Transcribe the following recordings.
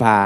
พา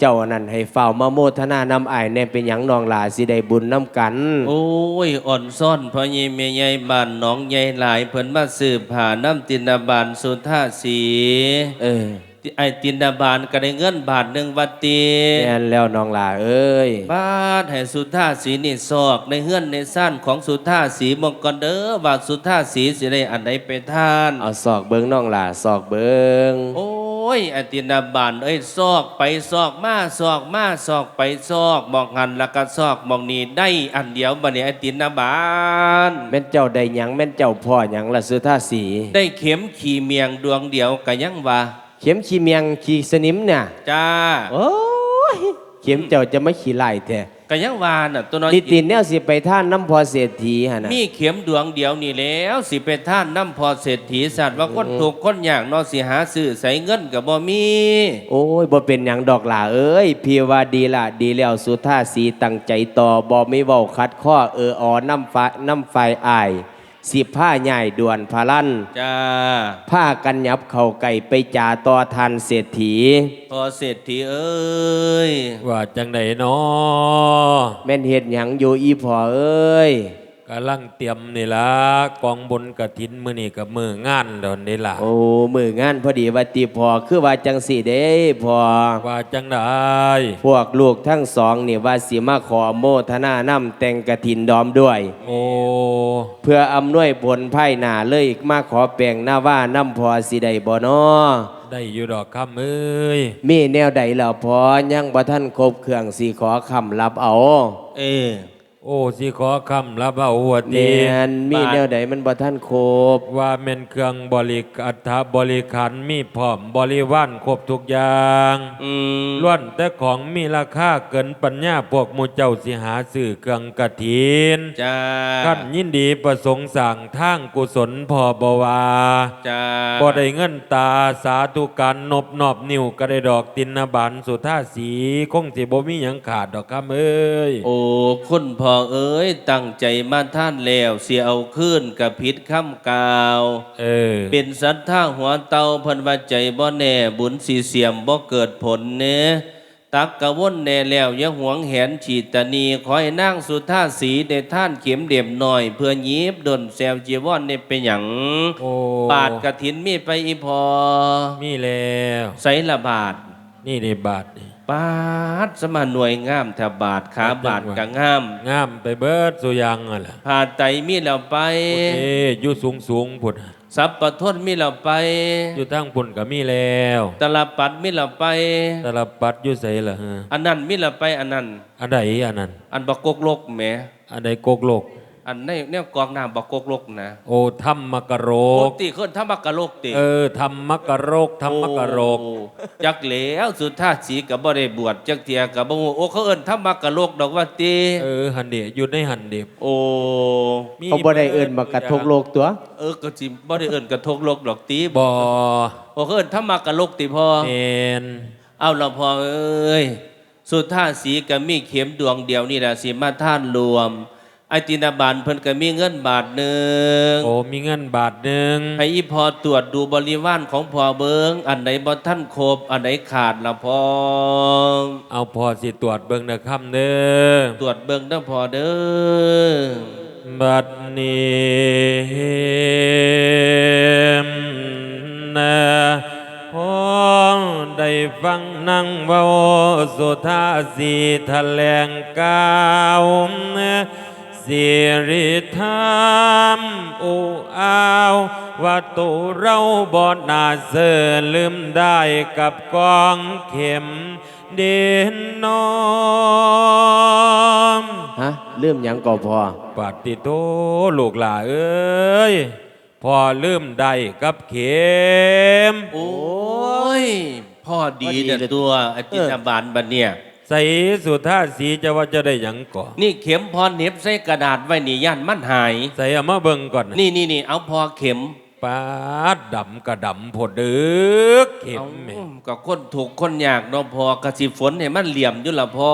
เจ้านั่นให้เฝ้ามาโมทนานำอายแน่เป็นหยังนองหลาสิได้บุญน้ำกัน โอ้ยอ่อนซ่อนพ่อใหญ่แม่ใหญ่บ้านหนองใหญ่หลายเพิ่นมาสืบหาน้ำตินาบานสุธาสีเออไอ้ตินาบานก็ได้เงินบาทหนึ่งวัดตีแม่นแล้วน้องหลาเอ้ยบาทให้สุธาสีนี่ซอกในเฮือนในซ่านของสุธาสีมงกรเด้อว่าสุธาสีสิได้อันใดไปทานเอาศอกเบิงน้องหลาศอกเบิงโอ้ ยไอ้ตินาบานเอ้ยซอกไปซอกมาซอกมาซอกไปซอกมองหันแล้วก็ซอกมองนี่ได้อันเดียวบัดนี้ไอ้ตินาบานแม่นเจ้าได้หยังแม่นเจ้าพ่อหยังละสุธาสีได้เข็มขี่เมียงดวงเดียวก็ยังว่า เข็มขี้เมียงขี้สนิมเนี่ยจ้าโอ้ยเข็มเจ้าจะไม่ขี้ไล่แท้ ก็ยังว่าน่ะตัวน้อยลิตินแนวสิไปท่านน้ำพอเศรษฐีหั่นน่ะมีเข็มดวงเดียวนี่แล้วสิไปท่านน้ำพอเศรษฐีสัตว์ว่าคนถูกข์คนยากเนอสิหาซื้อใส่เงินกับบ่มี โอ้ยบ่เป็นหยังดอกหล่าเอ้ยพี่ว่าดีละดีแล้วสุธาสีตั้งใจต่อบ่มีเว้าคัดข้อเออออน้ำฟ้าน้ำไฟอาย สิผ้าใหญ่ด่วนพาลั่นจ้าผ้ากันยับเข่าไก่ไปจ่าต่อทันเศรษฐีพอเศรษฐีเอ้ย ว่าจังไดเนาะแม่นเฮ็ดหยังอยู่อีพอเอ้ย กำลังเตรียมนี่ละกองบนกระถินมื้อนี้กับมืองานดอนนี่ล่ะโอ้มืองานพอดีว่าติพอคือว่าจังสี่เด้พอว่าจังไดพวกลูกทั้งสองนี่ว่าสิมาขอโมทนานำแต่งกระถินดอมด้วย โอ้เพื่ออำนวยผลไพ่หนาเลยมาขอแปลงหน้าว่าน้ำพอสิได้บ่นอได้อยู่ดอกคำเอ้ยมีแนวใดแล้วพอยังบ่ท่านครบเครื่องสิขอคำรับเอา เออ โอ้สิขอคำรับเอาหัวแมดีนมีแนวใดมันบ่ท่านครบว่าแม่นเครื่องบริอัฐบริขารมีพร้อมบริวารครบทุกอย่างอืมล้วนแต่ของมีราคาเกินปัญญาพวกหมูเจ้าสิหาซื้อเครื่องกระถินจ้าท่านยินดีประสงค์สั่งทางกุศลพอบวาจ้าบ่ได้เงินตาสาธุการนบนอบนิ้วก็ได้ดอกตินนาบันสุท่าสีคงสิบ่มีหยังขาดดอกคำเอ้ย โอ้คุณพ่อเอ้ยตั้งใจมาท่านแล้วเสียเอาขึ้นกับพิษคำกล่าว เออ เป็นสัทธาหัวเตาเพันว่าใจบ่แน่บุญสีเสียมบ่เกิดผลเน้ตักกะวนแน่แล้วอยังหวงแหนฉีดตานีขอให้นางสุธาสีได้ท่านเข็มเด็มหน่อย เพื่อยีบดนแซวจีวอนเนี่ยเป็นหยังโอ้บาทกระถินมีไปอีพอ มีแล้ว ใส่ละบาทนี่ในบาทนี่ บาทสมาหน่วยงามแถบบาทขาบาทกะงามงามไปเบิดสุอยังอะล่ะผ่าไตมีแล้วไปเอ้อยู่สูงสูงๆพุ่นสับปะทนมีแล้วไป อยู่ทั้งพุ่นก็มีแล้วตลปัดมีแล้วไปตลปัดอยู่ไสล่ะฮะอันนั้นมีแล้วไปอันนั้นอันใดอันนั้นอันบักกกลกแหมอันใดโกกโลก อันในเนี่ยกองน้ำบักกกลกนะโอ้ธรรมกโรปกกติคนถ้าบักกะโลกติเออธรรมกโรกธรรมกโรกโอ้จักแล้วสุดท้ายสีกับบ่ได้บวชจักเทียกับบ่ฮู้โอ้เขาเอิ้นถ้าบักกะโลกดอกว่าติเออหันเดะอยู่ในหันเดะโอ้มีเขาบ่ได้เอิ้นมากระทกโลกตัว เออก็สิบ่ได้เอิ้นกระทกโลกดอกติบ่โอ้เขาเอิ้นถ้าบักกะโลกติพอเมนเอาละพอเอ้ยสุดท่าสีก็มีเข็มดวงเดียวนี่แหละสิมาท่านรวม ไอตินาบานเพิ่นก็มีเงินบาทหนึ่งโอ้มีเงินบาทหนึ่งให้อีพอตรวจดูบริวารของพอเบิงอันไหนบ่ท่านครบอันไหนขาดละพอเอาพอสิตรวจเบิ่งนะคำเด้อตรวจเบิงเด้อพอเด้อบัดนี้นะพอได้ฟังนั่งเว้าสุธาสีแถลงกล่าว สิริธรรมอุอาวว่าตัวเราบอดนาเสือลืมได้กับกองเข็มเด่นน้อมฮะเริ่มหยังก็พอปฏิโตลูกหลาเอ้ย พอลืมได้กับเข็ม โอ้ยพ่อดีเด้อตัวไอตินาบานบัดเนี่ย ใส่สุธาสีจะว่าจะได้หยังก่อนนี่เข็มพอเหน็บใส่กระดาษไว้นี่ย่านมันหาย ใส่เอามาเบิ่งก่อนนี่นี่นี่เอาพอเข็มปาดดำกระดำผดดึกเข็มเอาแม่ก็คนถูกคนยากเนาะพอกระสิฝนให้มันเหลี่ยมอยู่ละพอ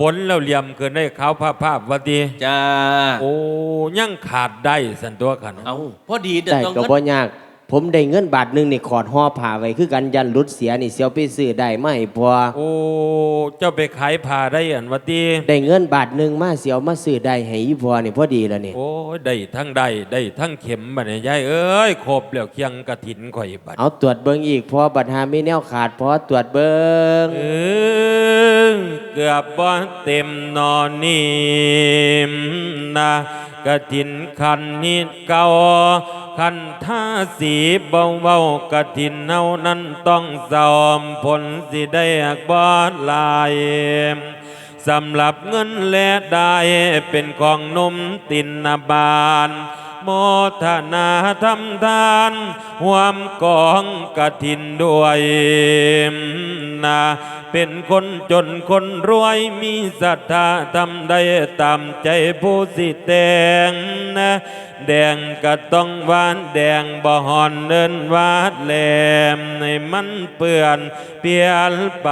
ฝนแล้วเหลี่ยมเกินได้ขาวภาพภาพวัดีจ้าโอ้ยังขาดได้สันตัวขันเอาพอดีเด้อได้ต้องก็เงินบ่ยาก ผมได้เงินบาทหนึงนี่ขอดห่อผ้าไว้คือกันยันรุดเสียนี่เสียวไปซื้อได้ไหมาให้พอโอ้ เจ้าไปขายผ้าได้อันวัตีได้เงินบาทหนึงมาเสียวมาซื้อได้ให้อีพอนี่พอดีแล้วนี่โอ้ยได้ทั้งได้ได้ทั้งเข็มบัดเนี่ยยายเอ้ยครบแล้วเคียงกระถินข่อยบัดเอาตรวจเบิ่งอีกพอบัดหามีแนวขาดพอตรวจเบิ่งเออเกือบบ่เต็มนอนนี่นะกระถินคันนี้เก่า คันท่าสีเบาเบาๆกะทินเนานั้นต้องสอมผลสิได้บอดลายสำหรับเงินและได้เป็นของนมตินนาบาน โมทนาทำทานหวามกองกระถินด้วยนะเป็นคนจนคนรวยมีศรัทธาทำได้ตามใจผู้สิแตงนะแดงก็ต้องหวานแดงบ่หอนเดินวาดแหลมในมันเปื่อนเปลี่ยนไป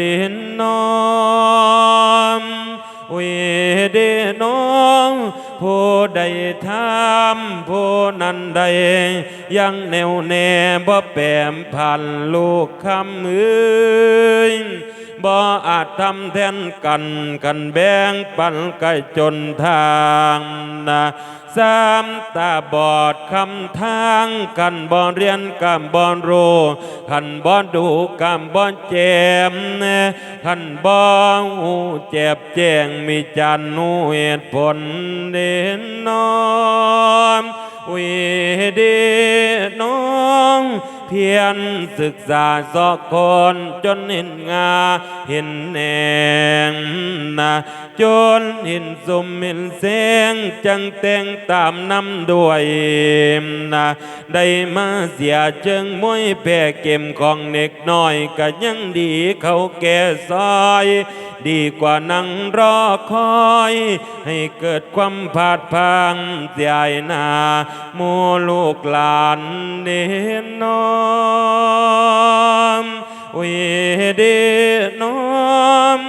ดินน้อมเวเดน้อง ผู้ใดทำผู้นั้นใด ยังแนวแน่บ่แปมพันลูกคำเอ้ยบ่อาจทำแทนกันกันแบ่งปันไกลจนทางนะ สามตาบอดคำทางกันบอนเรียนกำบ่รู้ขันบอนดูกำบ่แจมขันบ่หูเจ็บแจ้งมีจันนูเหตุผลเด่นน้อมเวเดน้อง พียรศึกษาสอกคนจนเห็นงาเห็นแนงนะจนเห็นสมเห็นแสงจังแต่งตามนำด้วยนะได้มาเสียเจิงมวยแพ่เก็มของเด็กน้อยก็ยังดีเขาแก่ซอย ดีกว่านั่งรอคอย ให้เกิดความผาดพังเสียหนาหมูลูกหลานเด่นน้อมเวเดน้อม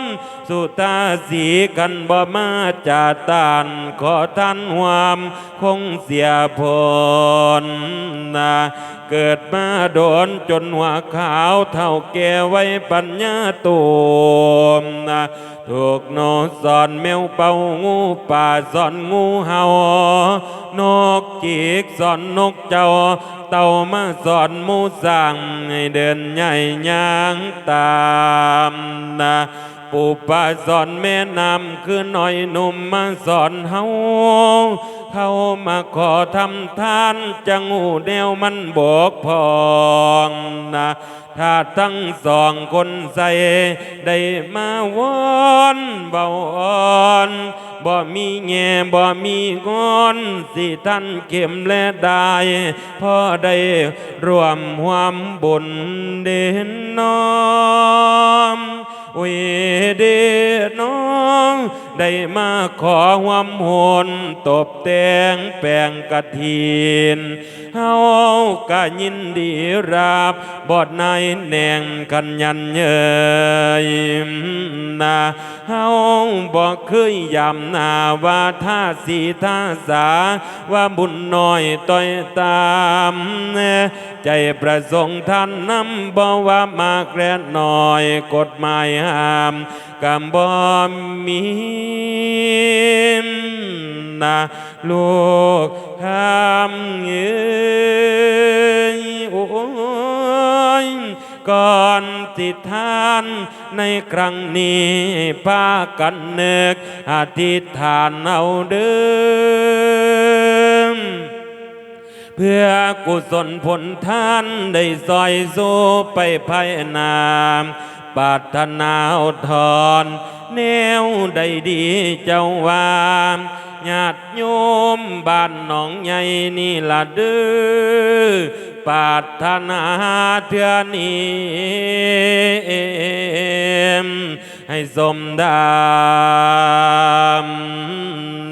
สุตาสีกันบ่มาจาตานขอท่านหวามคงเสียผลนะ เกิดมาโดนจนหัวขาวเท่าแก่ไว้ปัญญาตูมนะถูกโนสอนแมวเป่างูป่าสอนงูเห่านกกีกสอนนกเจ้า เต่ามาสอนหมูสั่งให้เดินใหญ่ย่างตามนะปูป้าสอนแม่นำคือหน่อยหนุ่มมาสอนเฮา เขามาขอทำทานจังหูแนวมันบกพองนะถ้าทั้งสองคนใส่ได้มาวอนเบาอ่อนบ่มีแง่บ่มีงอนสิท่านเข็มและได้พอได้รวมหวามบุญเด่นน้อม เวเดน้อง ได้มาขอหวามหนตบแต่งแปลงกะทีนเฮาก็ยินดีราบบอดนายแหนงกันยันเยยนาเฮาบอกเคยยำนาว่าท่าสีท่าสาว่าบุญน้อยต้อยตาม ใจประสงค์ท่านนำบอกว่ามากแรน้อย กฎหมายห้ามกำบ่มีนะลูกคำเอ้ยโอ้ยก่อนติทานในครั้งนี้พากันเนึกอธิษฐานเอาเดิม เพื่อกุศลผลท่านได้ซอยสู้ไปภายนามปราถนาอดทนแนวได้ดีเจ้าวามญาติโยมบ้านหนองใหญ่นี่ละเด้อปราถนาเทือนี้ให้สมดาม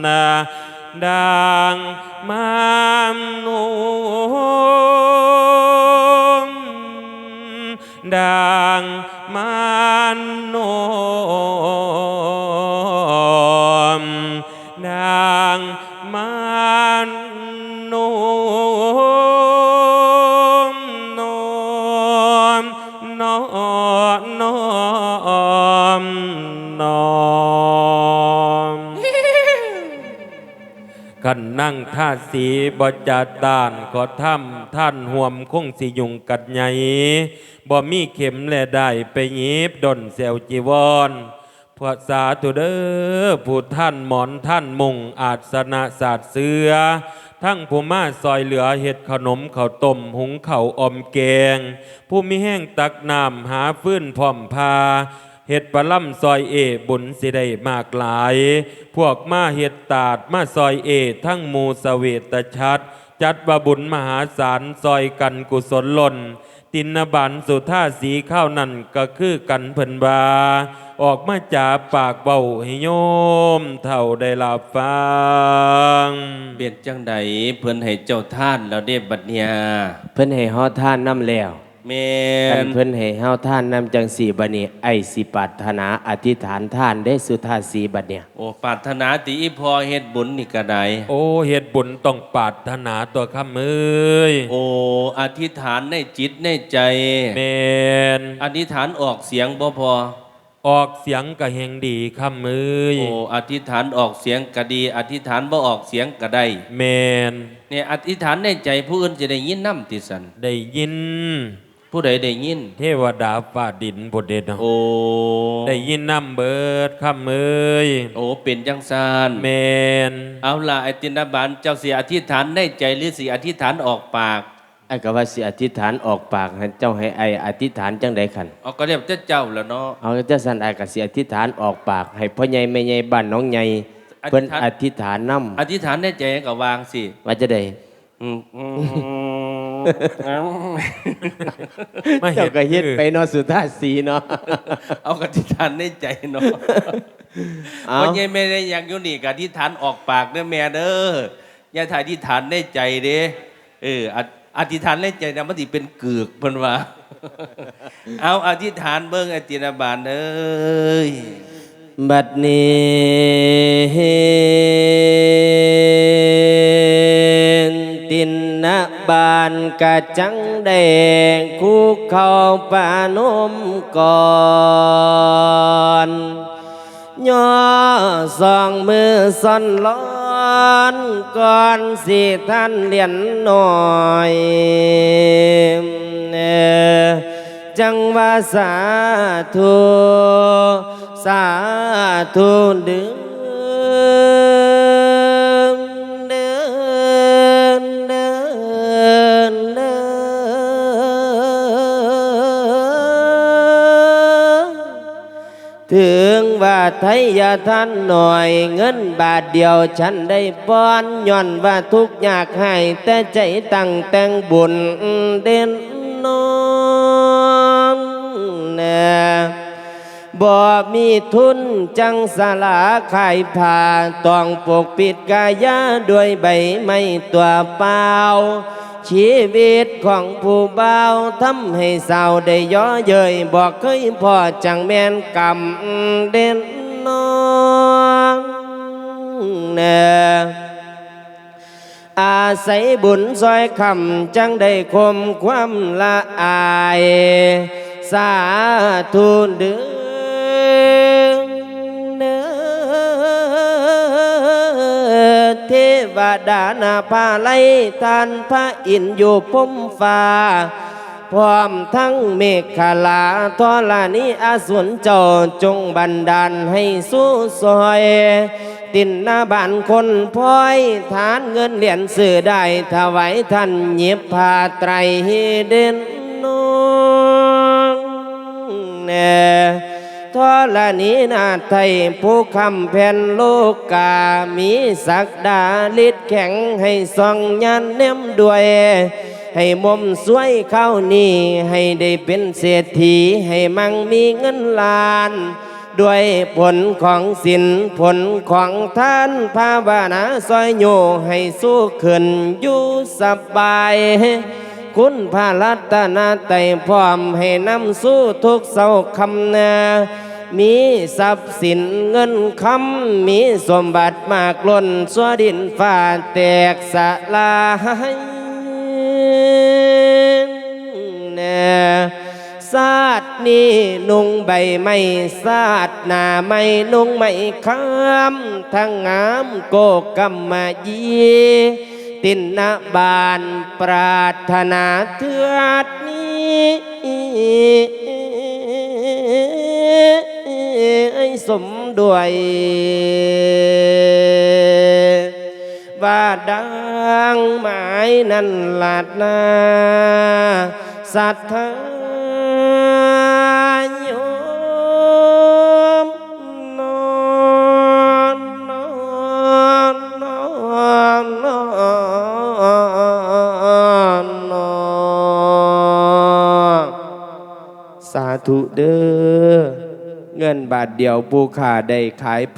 นะดัง มาม นั่งท่าสีบจัดดานขอถ้ำท่านห่วมคงสิยุงกัดใหญ่บ่มีเข็มแลได้ไปยิบดนเซวจีวรพวกสาธุเด้อผู้ท่านหมอนท่านมุงอาสนะศาสตร์เสือ ทั้งผู้มาซอยเหลือเห็ดขนมข้าวต้มหุงข้าวอมแกง ผู้มีแห้งตักน้ำหาฟื้นพร้อมพา เห็ดปลาล่ำซอยเอบุญสิได้มากหลาย พวกมาเห็ดตาดมาซอยเอ ทั้งหมูสเวตชัด จัดว่าบุญมหาศาลซอยกันกุศลล่นตินบันสุท่าสีข้าวนั่นก็คือกันเพิ่นบา ออกมาจากปากเบาให้โยม เท่าได้รับฟังเปลี่ยนจังใดเพิ่นให้เจ้าท่านแล้วเด้บัดเนี่ยเพิ่นให้เฮาท่านน้ำแล้ว แม่กันนเพิ่นให้เฮาท่านนำจังสีบัดนี้ไอ้สิปรารถนาอธิษฐานท่านได้สุทาสีบัดเนี่ยโอ้ปรารถนาติอีพอเฮ็ดบุญนี่ก็ได้โอ้เฮ็ดบุญต้องปรารถนาตัวข้ามือยโอ้อธิษฐานในจิตในใจเมนอธิษฐานออกเสียงบ่พอ ออกเสียงกะเฮงดีข้ามือยโอ้อธิษฐานออกเสียงก็ดี อธิษฐานบ่ออกเสียงก็ได้เมนเนี่ยอธิษฐานในใจผู้อื่นจะได้ยินนํติสันได้ยิน ผู้ใดได้ยิน เทวดาฟ้าดินบทเด็ดเนาะโอ้ได้ยินน้ำเบิดข้ามือยโอ้เป็นจังซานเมนเอาล่ะไอ้ตินบานเจ้าสิอธิษฐานในใจหรือสิอธิษฐานออกปากไอ้ก็ว่าสิอธิษฐานออกปากให้เจ้าให้ไอ้อธิษฐานจังใดคันเอาก็เรียกเจ้าเจ้าแล้วเนาะเอาเจ้าสันไอ้ก็สิอธิษฐานออกปาก ให้พ่อใหญ่แม่ใหญ่บ้านน้องใหญ่เพิ่นอธิษฐานนำอธิษฐานในใจก็วางสิว่าจะได้อืม อืมมาเห็เจ้านก็เฮ็ดไปเนาะสุทาสีเนาะ เอากอธิษฐานในใจเนาะเอา เพราะยังไม่ได้อยังอยู่นี่กอธิษฐานออกปากเด้อแม่เด้ออย่าถ่ายอธิษฐานในใจเด้เออออธิษฐานในใจนะมันสิเป็นเกือกเพิ่นว่า เอาอธิษฐานเบิ่งไอ้ตินบานเอ้ย บัดนี้ บานกะจังแดงคุกเข้าปานมก่อนย่อสอ ถึงว่าไทยท่านหน่อยเงินบาทเดียวฉันได้ป้อนย้อนว่าทุกอยากให้แต่ใจตั้งแต่งบุญเด่นนอนแน่บ่มีทุนจังสลาขายผ้าต้องปกปิดกายาด้วยใบไม้ตัวเปล่าชีวิตของผู้เบาทำให้เศร้าได้ย่อเย้ยบอกเคยพอจังแม่นกรรมเด่นนอนแน่อาศัยบุญซอยคำจังได้คมความละอาย สาธุเดือ วดานาภาไลทานพระอินอยู่พมฟ้า พร้อมทั้งเมฆขลาทอลานีอาสุนเจ้าจงบันดาลให้สู้ซอย ตินหน้าบ้านคนพลอยทานเงินเหรียญสื่อได้ถวายท่านเย็บผ้าไตรเด่นนงแน่ ทอลานี้นาไทยผู้คำแผ่นโลกามีศักดาฤทธิ์แข็งให้ส่องยันเนมด้วย ให้มุมสวยเข้านี่ให้ได้เป็นเศรษฐีให้มั่งมีเงินล้าน ด้วยผลของสินผลของท่านภาวนาซอยโยให้สู้ขึ้นอยู่สบาย คุณพระรัตนาไตรพร้อมให้นำสู้ทุกเศร้าคำนามีทรัพย์สินเงินคำมีสมบัติมากล้นสวดินฟ้าแตกสลายแน่สศาสตร์นี้นุ่งใบไม้ศาสตร์หน้าไม่นุ่งไม่ข้ามทั้งงามโกกำมายี ตินนาบานปรารถนาเทือดนี้สมด้วย ว่าดังหมายนั้นลาดนาสัทธา เด้อเงินบาทเดียวผู้ขาได้ขาย